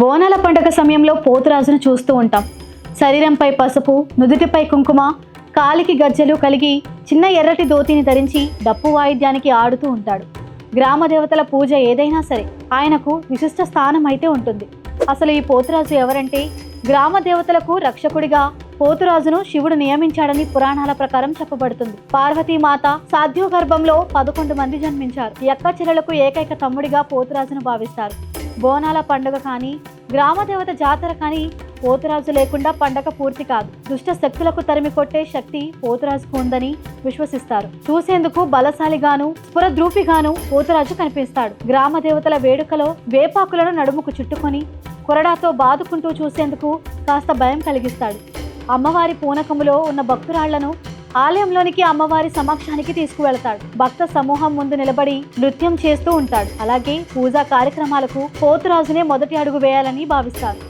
బోనాల పండుగ సమయంలో పోతురాజును చూస్తూ ఉంటాం. శరీరంపై పసుపు నుదుటిపై కుంకుమ కాలికి గజ్జలు కలిగి చిన్న ఎర్రటి ధోతిని ధరించి డప్పు వాయిద్యానికి ఆడుతూ ఉంటాడు. గ్రామ దేవతల పూజ ఏదైనా సరే ఆయనకు విశిష్ట స్థానం అయితే ఉంటుంది. అసలు ఈ పోతురాజు ఎవరంటే? గ్రామ దేవతలకు రక్షకుడిగా పోతురాజును శివుడు నియమించాడని పురాణాల ప్రకారం చెప్పబడుతుంది. పార్వతీమాత సాధ్యో గర్భంలో పదకొండు మంది జన్మించారు. ఈ చెల్లెలకు ఏకైక తమ్ముడిగా పోతురాజును భావిస్తారు. బోనాల పండుగ కానీ గ్రామదేవత జాతర కానీ పోతురాజు లేకుండా పండగ పూర్తి కాదు. దుష్ట శక్తులకు తరిమి కొట్టే శక్తి పోతురాజుకు ఉందని విశ్వసిస్తారు. చూసేందుకు బలశాలిగాను స్ఫురద్రూపిగాను పోతురాజు కనిపిస్తాడు. గ్రామ దేవతల వేడుకలో వేపాకులను నడుముకు చుట్టుకొని కొరడాతో బాదుకుంటూ చూసేందుకు కాస్త భయం కలిగిస్తాడు. అమ్మవారి పూనకములో ఉన్న భక్తురాళ్ళను ఆలయంలోనికి అమ్మవారి సమక్షానికి తీసుకువెళతాడు. భక్త సమూహం ముందు నిలబడి నృత్యం చేస్తూ ఉంటాడు. అలాగే పూజా కార్యక్రమాలకు పోతురాజునే మొదటి అడుగు వేయాలని భావిస్తారు